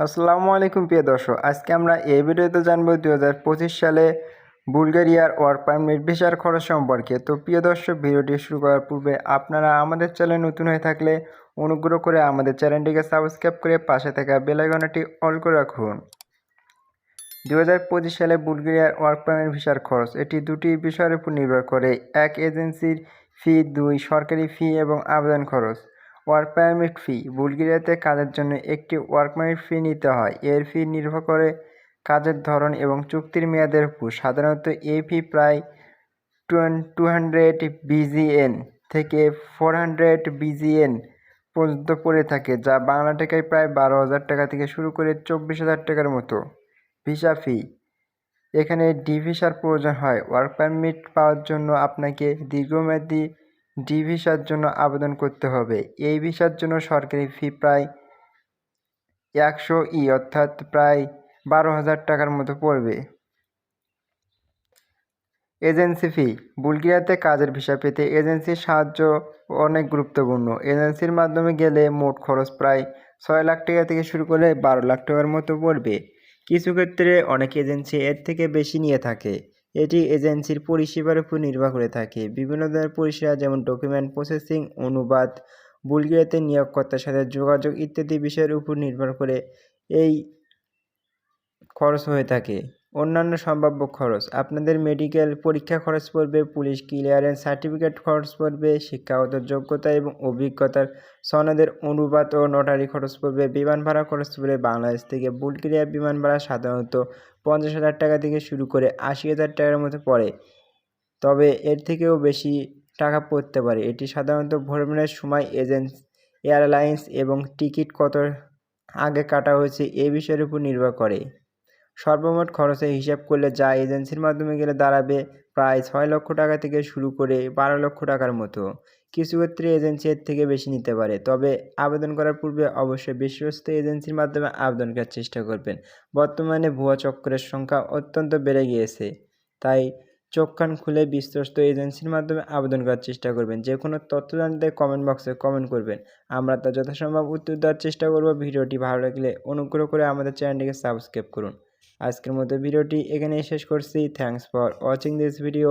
আসসালামু আলাইকুম, প্রিয় দর্শক। আজকে আমরা এই ভিডিওতে জানব দু হাজার সালে বুলগেরিয়ার ওয়ার্ক পারমিট ভিসার খরচ সম্পর্কে। তো প্রিয় দর্শক, ভিডিওটি শুরু করার পূর্বে আপনারা আমাদের চ্যানেল নতুন হয়ে থাকলে অনুগ্রহ করে আমাদের চ্যানেলটিকে সাবস্ক্রাইব করে পাশে থাকা বেলাইকনটি অল করে রাখুন। দু হাজার পঁচিশ সালে বুলগেরিয়ার ওয়ার্ক পারমিট ভিসার খরচ, এটি দুটি বিষয়ের উপর নির্ভর করে। এক এজেন্সির ফি, দুই সরকারি ফি এবং আবেদন খরচ। ওয়ার্ক পারমিট ফি বুলগেরিয়াতে কাজের জন্য একটি ওয়ার্ক পারমিট ফি নিতে হয়। এর ফি নির্ভর করে কাজের ধরন এবং চুক্তির মেয়াদের উপর। সাধারণত এই ফি প্রায় টু হান্ড্রেড বিজিএন থেকে ফোর হান্ড্রেড বিজিএন পর্যন্ত পড়ে থাকে, যা বাংলা টাকায় প্রায় বারো হাজার টাকা থেকে শুরু করে চব্বিশ হাজার টাকার মতো ভিসা ফি এখানে ডি ভিসার প্রয়োজন হয়। ওয়ার্ক পারমিট পাওয়ার জন্য আপনাকে দীর্ঘমেয়াদী ডি ভিসার জন্য আবেদন করতে হবে। এই ভিসার জন্য সরকারি ফি প্রায় একশো ই, অর্থাৎ প্রায় বারো হাজার টাকার মতো পড়বে। এজেন্সি ফি। বুলগেরিয়াতে কাজের ভিসা পেতে এজেন্সির সাহায্য অনেক গুরুত্বপূর্ণ। এজেন্সির মাধ্যমে গেলে মোট খরচ প্রায় ছয় লাখ টাকা থেকে শুরু করে বারো লাখ টাকার মতো পড়বে। কিছু ক্ষেত্রে অনেক এজেন্সি এর থেকে বেশি নিয়ে থাকে। এটি এজেন্সির পরিষেবার উপর নির্ভর করে থাকে। বিভিন্ন ধরনের পরিষেবা যেমন ডকুমেন্ট প্রসেসিং অনুবাদ, বুলগেরিয়াতে নিয়োগকর্তার সাথে যোগাযোগ ইত্যাদি বিষয়ের উপর নির্ভর করে এই খরচ হয়ে থাকে। অন্যান্য সম্ভাব্য খরচ। আপনাদের মেডিকেল পরীক্ষা খরচ পড়বে পুলিশ ক্লিয়ারেন্স সার্টিফিকেট খরচ পড়বে শিক্ষাগত যোগ্যতা এবং অভিজ্ঞতার সনদের অনুবাদ ও নোটারি খরচ পড়বে, বিমান ভাড়া খরচ পড়বে বাংলাদেশ থেকে বুলগেরিয়া বিমান ভাড়া সাধারণত পঞ্চাশ হাজার টাকা থেকে শুরু করে আশি হাজার টাকার মতো পড়ে। তবে এর থেকেও বেশি টাকা পড়তে পারে। এটি সাধারণত ভ্রমণের সময় এজেন্ট এয়ারলাইন্স এবং টিকিট কত আগে কাটা হয়েছে এ বিষয়ের উপর নির্ভর করে। সর্বমোট খরচের হিসাব করলে যা এজেন্সির মাধ্যমে গেলে দাঁড়াবে প্রায় ছয় লক্ষ টাকা থেকে শুরু করে বারো লক্ষ টাকার মতো। কিছু ক্ষেত্রে এজেন্সি এর থেকে বেশি নিতে পারে, তবে আবেদন করার পূর্বে অবশ্যই বিশ্বস্ত এজেন্সির মাধ্যমে আবেদন করার চেষ্টা করবেন। বর্তমানে ভুয়া চক্রের সংখ্যা অত্যন্ত বেড়ে গিয়েছে, তাই চোখ কান খুলে বিশ্বস্ত এজেন্সির মাধ্যমে আবেদন করার চেষ্টা করবেন। যে কোনো তথ্য জানতে কমেন্ট বক্সে কমেন্ট করবেন। আমরা তা যথাসম্ভব উত্তর দেওয়ার চেষ্টা করব। ভিডিওটি ভালো লাগলে অনুগ্রহ করে আমাদের চ্যানেলটিকে সাবস্ক্রাইব করুন। আজকের মতো ভিডিওটি এখানেই শেষ করছি। Thanks for watching this video